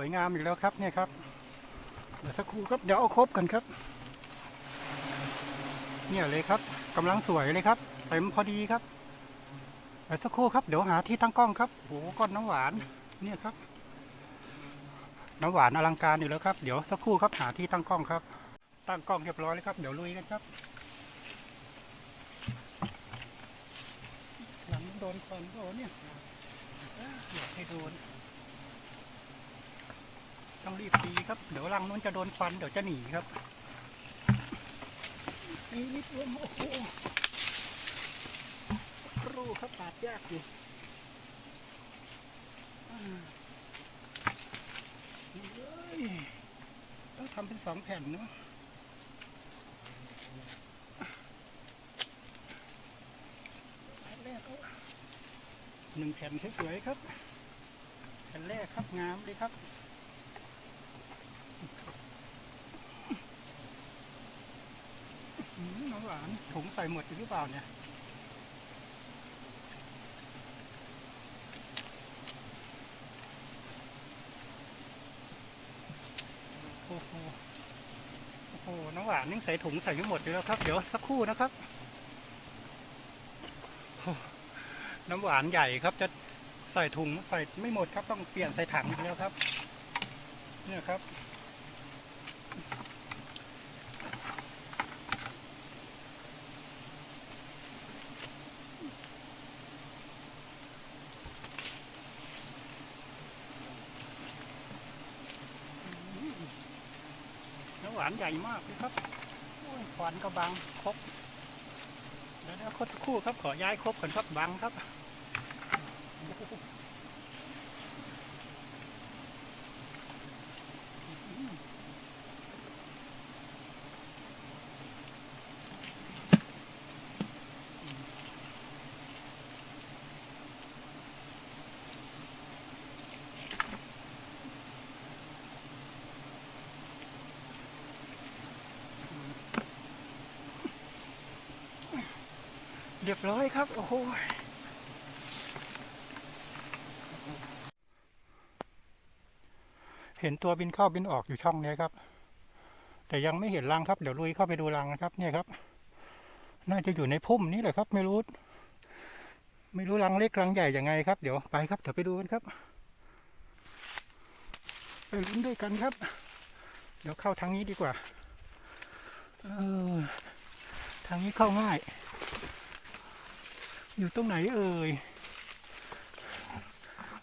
วยงามอีกแล้วครับเนี่ยครับเดี๋ยวสักครู่ครับเดี๋ยวเอาครบกันครับ เนี่ยเลยครับกำลังสวยเลยครับเต็มพอดีครับเดี๋ยวสักครู่ครับเดี๋ยวหาที่ตั้งกล้องครับโอ้โหก้อนน้ำหวานเนี่ยครับ น้ำหวานอลังการอยู่แล้วครับเดี๋ยวสักครู่ครับหาที่ตั้งกล้องครับ ตั้งกล้องเรียบร้อยแล้วครับเดี๋ยวลุยกันครับหลังโดนคนโดนเนี่ยอยากให้โดน ต้องรีบตีครับ เดี๋ยวรังนู้นจะโดนควันเดี๋ยวจะหนีครับนี่นิดเดียวโอ้โหรูครับปาดยากอยู่ต้องทำเป็นสองแผ่นเนาะแผ่นแรกหนึ่งแผ่นสวยๆครับแผ่นแรกครับงามเลยครับ อืม น้ำหวานถุงใส่หมดอยู่หรือเปล่าเนี่ยโอ้โหโอ้โหน้ำหวานนี่ใส่ถุงใส่ไม่หมดอยู่แล้วครับ เดี๋ยวสักครู่นะครับ น้ำหวานใหญ่ครับ จะใส่ถุงใส่ไม่หมดครับต้องเปลี่ยนใส่ถังอีกแล้วครับ เนี่ยครับานใหญ่มากเลยครับควันก็บังครบเดี๋ยวเดี๋ยวคู่ครับขอย้ายครบก่อนครับบังครับ เรียบร้อยครับ โอ้โหเห็นตัวบินเข้าบินออกอยู่ช่องนี้ครับ แต่ยังไม่เห็นรังครับ เดี๋ยวลุยเข้าไปดูรังนะครับ เนี่ยครับ น่าจะอยู่ในพุ่มนี้แหละครับ ไม่รู้ ไม่รู้รังเล็กรังใหญ่ยังไงครับ เดี๋ยวไปครับ เดี๋ยวไปดูกันครับ ไปลุ้นด้วยกันครับ เดี๋ยวเข้าทางนี้ดีกว่า เออ ทางนี้เข้าง่าย อยู่ตรงไหนเอ่ย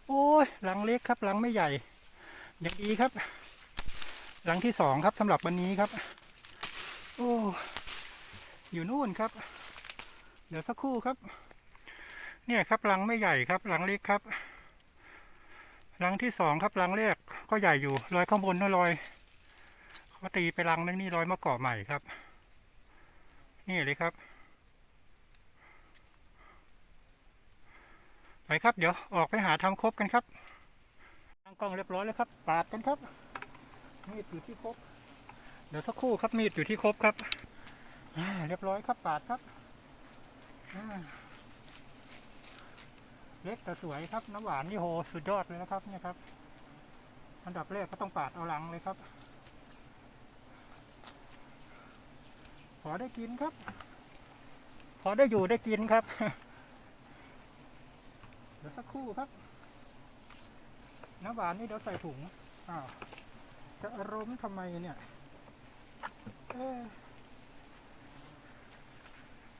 โอ้ยหลังเล็กครับหลังไม่ใหญ่อย่างดีครับ หลังที่สองครับสำหรับวันนี้ครับ โอ้อยู่นู่นครับ เดี๋ยวสักครู่ครับ เนี่ยครับหลังไม่ใหญ่ครับหลังเล็กครับหลังที่สองครับหลังแรกก็ใหญ่อยู่รอยข้างบนนั่นรอยเขาตีไปหลังนึงนี่รอยมะกอกใหม่ครับ นี่เลยครับ ไป ครับ เดี๋ยวออกไปหาทำครบกันครับตั้งกล้องเรียบร้อยแล้วครับ ปาดกันครับ มีดอยู่ที่ครบเดี๋ยวสักครู่ครับมีดอยู่ที่ครบครับเรียบร้อยครับปาดครับเล็กแต่สวยครับน้ำหวานนี่โหสุดยอดเลยนะครับเนี่ยครับ อันดับแรกก็ต้องปาดเอาหลังเลยครับ ขอได้กินครับ ขอได้อยู่ได้กินครับ สักครู่ครับ น้ำหวานนี่เดี๋ยวใส่ถุงอ้าวจะอารมณ์ทำไมเนี่ย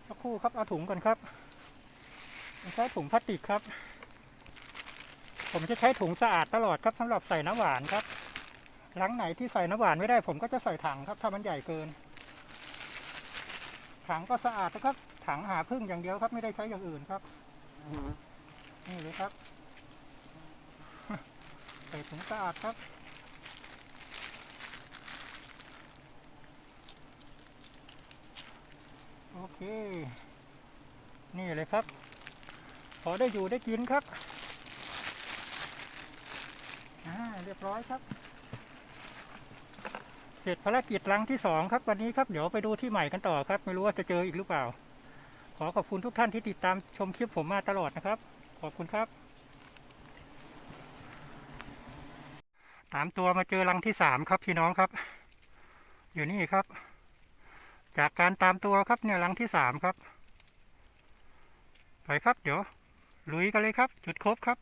สักครู่ครับเอาถุงก่อนครับใช้ถุงพลาสติกครับ ผมจะใช้ถุงสะอาดตลอดครับสำหรับใส่น้ำหวานครับหลังไหนที่ใส่น้ำหวานไม่ได้ ผมก็จะใส่ถังครับ ถ้ามันใหญ่เกิน ถังก็สะอาดนะครับ ถังหาพึ่งอย่างเดียวครับ ไม่ได้ใช้อย่างอื่นครับ นี่เลยครับ ใส่ถุงสะอาดครับโอเค นี่เลยครับพอได้อยู่ได้กินครับเรียบร้อยครับ เสร็จภารกิจรังที่สองครับ วันนี้ครับ เดี๋ยวไปดูที่ใหม่กันต่อครับ ไม่รู้ว่าจะเจออีกหรือเปล่า ขอขอบคุณทุกท่านที่ติดตามชมคลิปผมมาตลอดนะครับ ขอบคุณครับ ตามตัวมาเจอรังที่สามครับพี่น้องครับ อยู่นี่ครับ จากการตามตัวครับเนี่ยรังที่สามครับ ไปครับเดี๋ยวลุยกันเลยครับ จุดครบครับ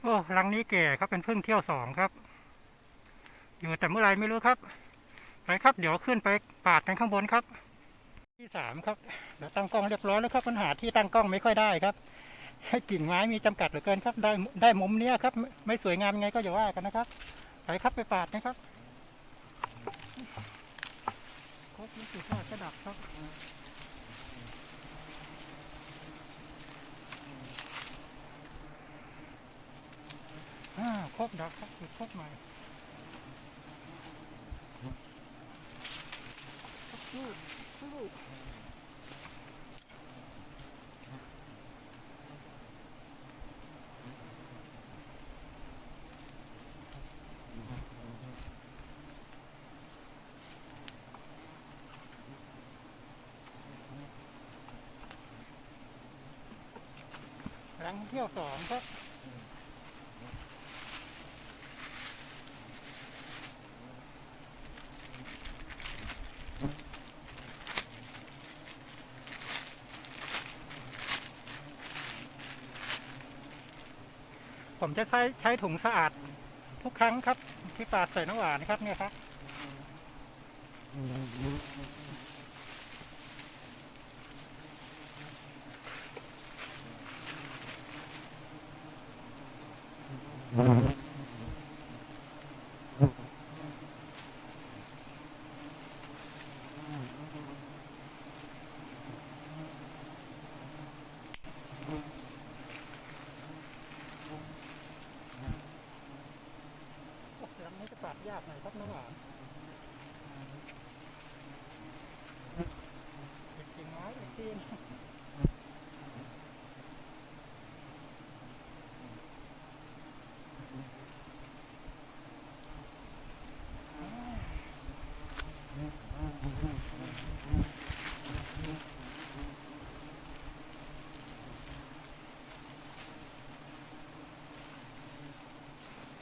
โอ้รังนี้แก่ครับเป็นพึ่งเที่ยวสองครับ อยู่แต่เมื่อไรไม่รู้ครับ ไปครับ เดี๋ยวขึ้นไปปาดกันข้างบนครับ ที่สามครับเดี๋ยวตั้งกล้องเรียบร้อยแล้วครับปัญหาที่ตั้งกล้องไม่ค่อยได้ครับกิ่งไม้มีจำกัดเหลือเกินครับ ได้ได้มุมเนี้ยครับ ไม่สวยงามไงก็อย่าว่ากันนะครับไปครับไปปาดนะครับครบนี่คือทอดกระดับครับอ่าครบดับครับคือครบใหม่ครบลูก ลูกรังเที่ยวสองครับ ผมจะใช้ใช้ถุงสะอาดทุกครั้งครับ ที่ปาดใส่น้ำหวานนะครับเนี่ยครับอืมเสียงนี้จะปาดยากหน่อยครับน้ำหวานเด็กจริงไม้เด็กจริง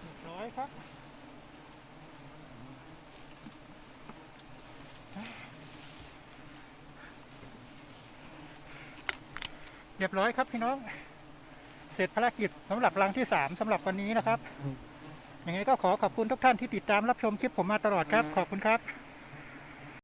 เรียบร้อยครับ เรียบร้อยครับพี่น้อง เสร็จภารกิจสำหรับรังที่สามสำหรับวันนี้นะครับอย่างไรก็ขอขอบคุณทุกท่านที่ติดตามรับชมคลิปผมมาตลอดครับ ขอบคุณครับ